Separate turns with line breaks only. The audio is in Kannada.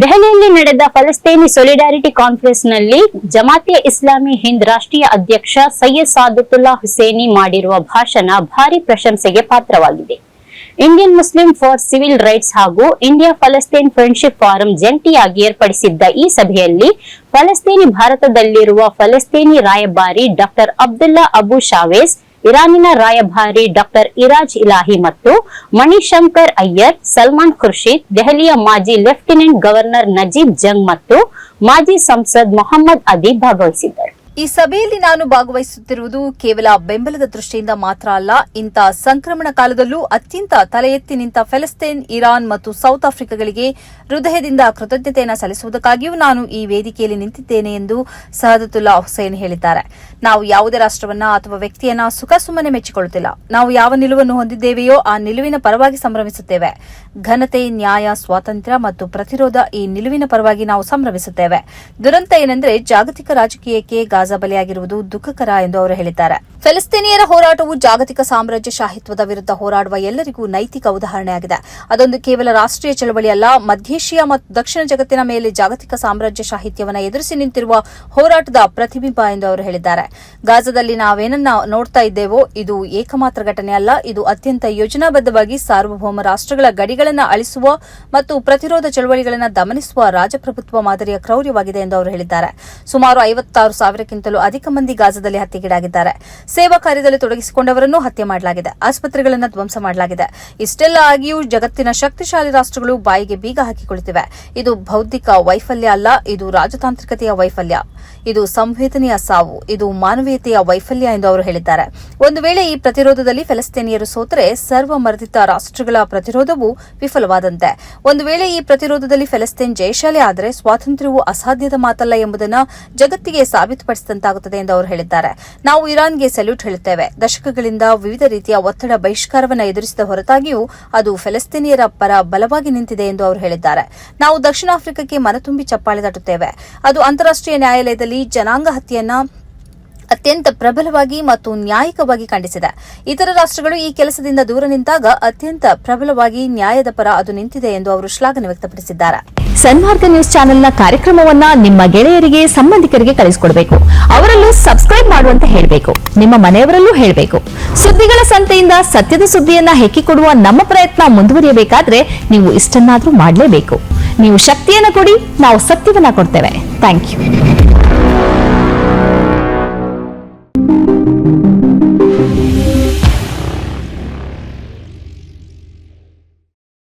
ದೆಹಲಿಯಲ್ಲಿ ನಡೆದ ಫಲಸ್ತೀನಿ ಸೊಲಿಡಾರಿಟಿ ಕಾನ್ಫರೆನ್ಸ್ನಲ್ಲಿ ಜಮಾತೆ ಇಸ್ಲಾಮಿ ಹಿಂದ್ ರಾಷ್ಟ್ರೀಯ ಅಧ್ಯಕ್ಷ ಸೈಯದ್ ಸಾದತುಲ್ಲಾ ಹುಸೇನಿ ಮಾಡಿರುವ ಭಾಷಣ ಭಾರಿ ಪ್ರಶಂಸೆಗೆ ಪಾತ್ರವಾಗಿದೆ. Indian Muslim for civil rights ಹಾಗೂ ಇಂಡಿಯಾ ಫಲಸ್ತೀನ್ ಫ್ರೆಂಡ್ಶಿಪ್ ಫಾರಂ ಜಂಟಿಯಾಗಿ ಏರ್ಪಡಿಸಿದ್ದ ಈ ಸಭೆಯಲ್ಲಿ ಫಲಸ್ತೀನಿ ಭಾರತದಲ್ಲಿರುವ ಫಲಸ್ತೀನಿ ರಾಯಭಾರಿ ಡಾಕ್ಟರ್ ಅಬ್ದುಲ್ಲಾ ಅಬು ಶಾವೇಸ್ ಇರಾನಿನ ರಾಯಭಾರಿ ಡಾಕ್ಟರ್ ಇರಾಜ್ ಇಲಾಹಿ ಮತ್ತು ಮಣಿಶಂಕರ್ ಅಯ್ಯರ್, ಸಲ್ಮಾನ್ ಖುರ್ಷಿದ್, ದೆಹಲಿಯ ಮಾಜಿ ಲೆಫ್ಟಿನೆಂಟ್ ಗವರ್ನರ್ ನಜೀಬ್ ಜಂಗ್ ಮತ್ತು ಮಾಜಿ ಸಂಸದ್ ಮೊಹಮ್ಮದ್ ಅದಿ ಭಾಗವಹಿಸಿದ್ದರು.
ಈ ಸಭೆಯಲ್ಲಿ ನಾನು ಭಾಗವಹಿಸುತ್ತಿರುವುದು ಕೇವಲ ಬೆಂಬಲದ ದೃಷ್ಟಿಯಿಂದ ಮಾತ್ರ ಅಲ್ಲ, ಇಂಥ ಸಂಕ್ರಮಣ ಕಾಲದಲ್ಲೂ ಅತ್ಯಂತ ತಲೆ ಎತ್ತಿ ನಿಂತ ಫೆಲಸ್ತೀನ್, ಇರಾನ್ ಮತ್ತು ಸೌತ್ ಆಫ್ರಿಕಾಗಳಿಗೆ ಹೃದಯದಿಂದ ಕೃತಜ್ಞತೆಯನ್ನು ಸಲ್ಲಿಸುವುದಕ್ಕಾಗಿಯೂ ನಾನು ಈ ವೇದಿಕೆಯಲ್ಲಿ ನಿಂತಿದ್ದೇನೆ ಎಂದು ಸಹದತುಲ್ಲಾ ಹುಸೇನ್ ಹೇಳಿದ್ದಾರೆ. ನಾವು ಯಾವುದೇ ರಾಷ್ಟವನ್ನ ಅಥವಾ ವ್ಯಕ್ತಿಯನ್ನ ಸುಖ ಸುಮ್ಮನೆ ಮೆಚ್ಚಿಕೊಳ್ಳುತ್ತಿಲ್ಲ. ನಾವು ಯಾವ ನಿಲುವನ್ನು ಹೊಂದಿದ್ದೇವೆಯೋ ಆ ನಿಲುವಿನ ಪರವಾಗಿ ಸಂಭ್ರಮಿಸುತ್ತೇವೆ. ಘನತೆ, ನ್ಯಾಯ, ಸ್ವಾತಂತ್ರ್ಯ ಮತ್ತು ಪ್ರತಿರೋಧ ಈ ನಿಲುವಿನ ಪರವಾಗಿ ನಾವು ಸಂಭ್ರಮಿಸುತ್ತೇವೆ. ದುರಂತ ಏನೆಂದರೆ ಜಾಗತಿಕ ರಾಜಕೀಯಕ್ಕೆ ಬಲಿಯಾಗಿರುವುದು ದುಃಖಕರ ಎಂದು ಅವರು ಹೇಳಿದ್ದಾರೆ. ಫೆಲಿಸ್ತೀನಿಯರ ಹೋರಾಟವು ಜಾಗತಿಕ ಸಾಮ್ರಾಜ್ಯ ಸಾಮ್ರಾಜ್ಯಶಾಹಿತ್ವದ ವಿರುದ್ಧ ಹೋರಾಡುವ ಎಲ್ಲರಿಗೂ ನೈತಿಕ ಉದಾಹರಣೆಯಾಗಿದೆ. ಅದೊಂದು ಕೇವಲ ರಾಷ್ಟ್ರೀಯ ಚಳವಳಿಯಲ್ಲ ಮಧ್ಯೇಷಿಯಾ ಮತ್ತು ದಕ್ಷಿಣ ಜಗತ್ತಿನ ಮೇಲೆ ಜಾಗತಿಕ ಸಾಮ್ರಾಜ್ಯ ಸಾಹಿತ್ಯವನ್ನು ಎದುರಿಸಿ ನಿಂತಿರುವ ಹೋರಾಟದ ಪ್ರತಿಬಿಂಬ ಎಂದು ಅವರು ಹೇಳಿದ್ದಾರೆ. ಗಾಜಾದಲ್ಲಿ ನಾವೇನನ್ನ ನೋಡ್ತಾ ಇದ್ದೇವೋ, ಇದು ಏಕಮಾತ್ರ ಘಟನೆ ಅಲ್ಲ, ಇದು ಅತ್ಯಂತ ಯೋಜನಾಬದ್ಧವಾಗಿ ಸಾರ್ವಭೌಮ ರಾಷ್ಟ್ರಗಳ ಗಡಿಗಳನ್ನು ಅಳಿಸುವ ಮತ್ತು ಪ್ರತಿರೋಧ ಚಳವಳಿಗಳನ್ನು ದಮನಿಸುವ ರಾಜಪ್ರಭುತ್ವ ಮಾದರಿಯ ಕ್ರೌರ್ಯವಾಗಿದೆ ಎಂದು ಅವರು ಹೇಳಿದ್ದಾರೆ. ಸುಮಾರು ಐವತ್ತಾರು ಸಾವಿರಕ್ಕಿಂತಲೂ ಅಧಿಕ ಮಂದಿ ಗಾಜಾದಲ್ಲಿ ಹತ್ಯೆಗೀಡಾಗಿದ್ದಾರೆ. ಸೇವಾ ಕಾರ್ಯದಲ್ಲಿ ತೊಡಗಿಸಿಕೊಂಡವರನ್ನು ಹತ್ಯೆ ಮಾಡಲಾಗಿದೆ. ಆಸ್ಪತ್ರೆಗಳನ್ನು ಧ್ವಂಸ ಮಾಡಲಾಗಿದೆ. ಇಷ್ಟೆಲ್ಲ ಆಗಿಯೂ ಜಗತ್ತಿನ ಶಕ್ತಿಶಾಲಿ ರಾಷ್ಟ್ರಗಳು ಬಾಯಿಗೆ ಬೀಗ ಹಾಕಿಕೊಳ್ಳುತ್ತಿವೆ. ಇದು ಬೌದ್ಧಿಕ ವೈಫಲ್ಯ ಅಲ್ಲ, ಇದು ರಾಜತಾಂತ್ರಿಕತೆಯ ವೈಫಲ್ಯ. ಇದು ಸಂವೇದನೆಯ ಸಾವು, ಇದು ಮಾನವೀಯತೆಯ ವೈಫಲ್ಯ ಎಂದು ಅವರು ಹೇಳಿದ್ದಾರೆ. ಒಂದು ವೇಳೆ ಈ ಪ್ರತಿರೋಧದಲ್ಲಿ ಫೆಲಸ್ತೀನಿಯರು ಸೋತರೆ ಸರ್ವಮರ್ದಿತ ರಾಷ್ಟ್ರಗಳ ಪ್ರತಿರೋಧವು ವಿಫಲವಾದಂತೆ. ಒಂದು ವೇಳೆ ಈ ಪ್ರತಿರೋಧದಲ್ಲಿ ಫೆಲಸ್ತೀನ್ ಜಯಶಾಲಿ ಆದರೆ ಸ್ವಾತಂತ್ರ್ಯವು ಅಸಾಧ್ಯದ ಮಾತಲ್ಲ ಎಂಬುದನ್ನು ಜಗತ್ತಿಗೆ ಸಾಬೀತುಪಡಿಸಿದಂತಾಗುತ್ತದೆ ಎಂದು ಅವರು ಹೇಳಿದ್ದಾರೆ. ನಾವು ಇರಾನ್ಗೆ ಸೆಲ್ಯೂಟ್ ಹೇಳುತ್ತೇವೆ. ದಶಕಗಳಿಂದ ವಿವಿಧ ರೀತಿಯ ಒತ್ತಡ ಬಹಿಷ್ಕಾರವನ್ನು ಎದುರಿಸಿದ ಹೊರತಾಗಿಯೂ ಅದು ಫೆಲಸ್ತೀನಿಯರ ಪರ ಬಲವಾಗಿ ನಿಂತಿದೆ ಎಂದು ಅವರು ಹೇಳಿದ್ದಾರೆ. ನಾವು ದಕ್ಷಿಣ ಆಫ್ರಿಕಾಕ್ಕೆ ಮನತುಂಬಿ ಚಪ್ಪಾಳೆ ತಟ್ಟುತ್ತೇವೆ ಅದು ಅಂತಾರಾಷ್ಟೀಯ ನ್ಯಾಯಾಲಯದಲ್ಲಿ ಜನಾಂಗ ಹತ್ಯೆಯನ್ನ ಅತ್ಯಂತ ಪ್ರಬಲವಾಗಿ ಮತ್ತು ನ್ಯಾಯಿಕವಾಗಿ ಖಂಡಿಸಿದೆ. ಇತರ ರಾಷ್ಟ್ರಗಳು ಈ ಕೆಲಸದಿಂದ ದೂರ ನಿಂತಾಗ ಅತ್ಯಂತ ಪ್ರಬಲವಾಗಿ ನ್ಯಾಯದ ಪರ ಅದು ನಿಂತಿದೆ ಎಂದು ಅವರು ಶ್ಲಾಘನೆ ವ್ಯಕ್ತಪಡಿಸಿದ್ದಾರೆ.
ಸನ್ಮಾರ್ಗ ನ್ಯೂಸ್ ಚಾನೆಲ್ನ ಕಾರ್ಯಕ್ರಮವನ್ನ ನಿಮ್ಮ ಗೆಳೆಯರಿಗೆ, ಸಂಬಂಧಿಕರಿಗೆ ಕಳಿಸಿಕೊಡಬೇಕು. ಅವರಲ್ಲೂ ಸಬ್ಸ್ಕ್ರೈಬ್ ಮಾಡುವಂತ ಹೇಳಬೇಕು. ನಿಮ್ಮ ಮನೆಯವರಲ್ಲೂ ಹೇಳಬೇಕು. ಸುದ್ದಿಗಳ ಸಂತೆಯಿಂದ ಸತ್ಯದ ಸುದ್ದಿಯನ್ನ ಹೆಕ್ಕಿಕೊಡುವ ನಮ್ಮ ಪ್ರಯತ್ನ ಮುಂದುವರಿಯಬೇಕಾದ್ರೆ ನೀವು ಇಷ್ಟನ್ನಾದ್ರೂ ಮಾಡಲೇಬೇಕು. ನೀವು ಶಕ್ತಿಯನ್ನ ಕೊಡಿ, ನಾವು ಸತ್ಯವನ್ನ ಕೊಡ್ತೇವೆ. Thank you